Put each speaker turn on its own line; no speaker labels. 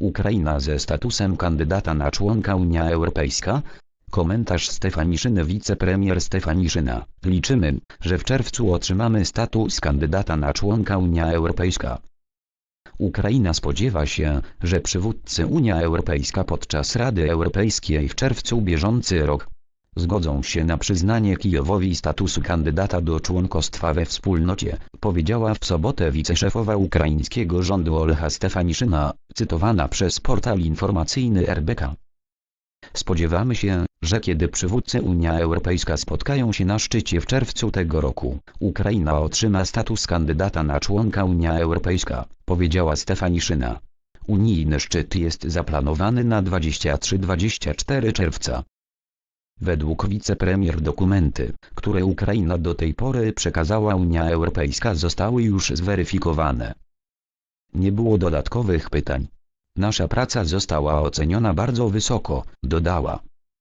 Ukraina ze statusem kandydata na członka Unia Europejska? Komentarz Stefaniszyny Wicepremier Stefaniszyna. Liczymy, że w czerwcu otrzymamy status kandydata na członka Unia Europejska. Ukraina spodziewa się, że przywódcy Unia Europejska podczas Rady Europejskiej w czerwcu bieżący rok zgodzą się na przyznanie Kijowowi statusu kandydata do członkostwa we wspólnocie, powiedziała w sobotę wiceszefowa ukraińskiego rządu Olecha Stefaniszyna, cytowana przez portal informacyjny RBK. Spodziewamy się, że kiedy przywódcy Unia Europejska spotkają się na szczycie w czerwcu tego roku, Ukraina otrzyma status kandydata na członka Unia Europejska, powiedziała Stefaniszyna. Unijny szczyt jest zaplanowany na 23-24 czerwca. Według wicepremier dokumenty, które Ukraina do tej pory przekazała Unia Europejska zostały już zweryfikowane. Nie było dodatkowych pytań. Nasza praca została oceniona bardzo wysoko, dodała.